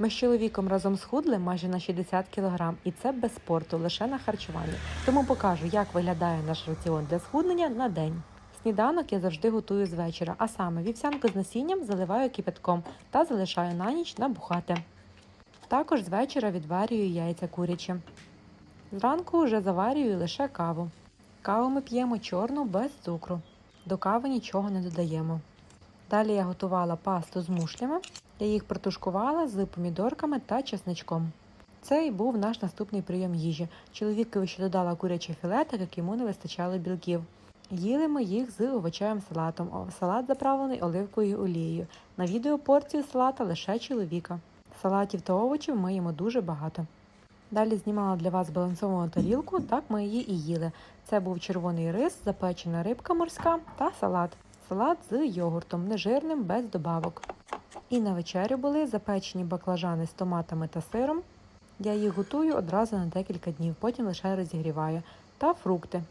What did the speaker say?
Ми з чоловіком разом схудли майже на 60 кг, і це без спорту, лише на харчуванні. Тому покажу, як виглядає наш раціон для схуднення на день. Сніданок я завжди готую з вечора, а саме вівсянку з насінням заливаю кипятком та залишаю на ніч набухати. Також з вечора відварюю яйця курячі. Зранку вже заварюю лише каву. Каву ми п'ємо чорну без цукру. До кави нічого не додаємо. Далі я готувала пасту з мушлями. Я їх протушкувала з помідорками та чесничком. Це і був наш наступний прийом їжі. Чоловікові ще додала куряче філе, так як йому не вистачало білків. Їли ми їх з овочевим салатом. Салат заправлений оливковою олією. На відео порцію салата лише чоловіка. Салатів та овочів ми їмо дуже багато. Далі знімала для вас збалансовану тарілку, так ми її і їли. Це був червоний рис, запечена рибка морська та салат. Салат з йогуртом, нежирним, без добавок. І на вечерю були запечені баклажани з томатами та сиром. Я їх готую одразу на декілька днів, потім лише розігріваю. Та фрукти.